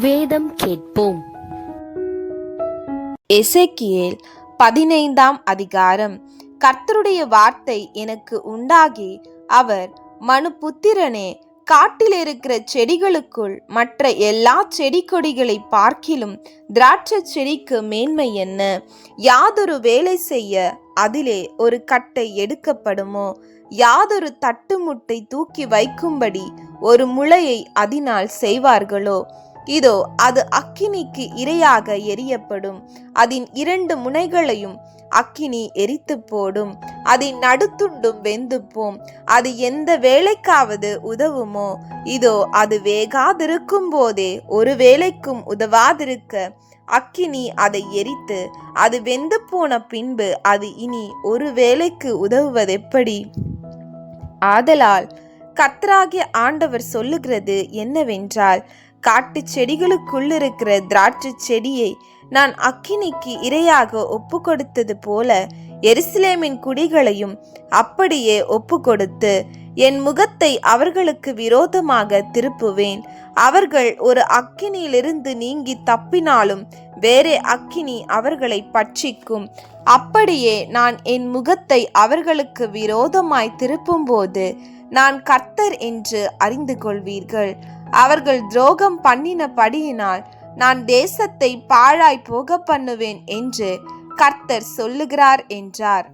வேதம் கேட்போம். எசேக்கியேல் பதினைந்தாம் அதிகாரம். கர்த்தருடைய வார்த்தை எனக்கு உண்டாகி அவர் மனு புத்திரனே காட்டில் இருக்கிற செடிகளுக்குள் மற்ற எல்லா செடி கொடிகளை பார்க்கிலும் திராட்சை செடிக்கு மேன்மை என்ன? யாதொரு வேலை செய்ய அதிலே ஒரு கட்டை எடுக்கப்படுமோ? யாதொரு தட்டுமுட்டை தூக்கி வைக்கும்படி ஒரு முளையை அதனால் செய்வார்களோ? இதோ அது அக்கினிக்கு இரையாக எரியப்படும் அதன் இரண்டு முனைகளையும் அக்கினி எரித்து போடும். அதன் நடுத்துண்டும் வெந்து போம் அது எந்த வேலைக்காவது உதவுமோ? இதோ அது வேகாதிருக்கும் போதே ஒரு வேலைக்கும் உதவாதிருக்க. அக்கினி அதை எரித்து அது வெந்து போன பின்பு அது இனி ஒரு வேலைக்கு உதவுவதெப்படி? ஆதலால் கர்த்தராகிய ஆண்டவர் சொல்லுகிறது என்னவென்றால் காட்டு செடிகளுக்குள்ளிருக்கிற திராட்சை செடியை நான் அக்கினிக்கு இரையாக ஒப்பு கொடுத்தது போல எருசலேமின் குடிகளையும் அப்படியே ஒப்பு கொடுத்து என் முகத்தை அவர்களுக்கு விரோதமாக திருப்புவேன். அவர்கள் ஒரு அக்கினியிலிருந்து நீங்கி தப்பினாலும் வேறே அக்கினி அவர்களை பட்சிக்கும். அப்படியே நான் என் முகத்தை அவர்களுக்கு விரோதமாய் திருப்பும்போது நான் கர்த்தர் என்று அறிந்து கொள்வீர்கள் அவர்கள் துரோகம் பண்ணினபடியினால் நான் தேசத்தை பாழாய் போக பண்ணுவேன் என்று கர்த்தர் சொல்லுகிறார் என்றார்.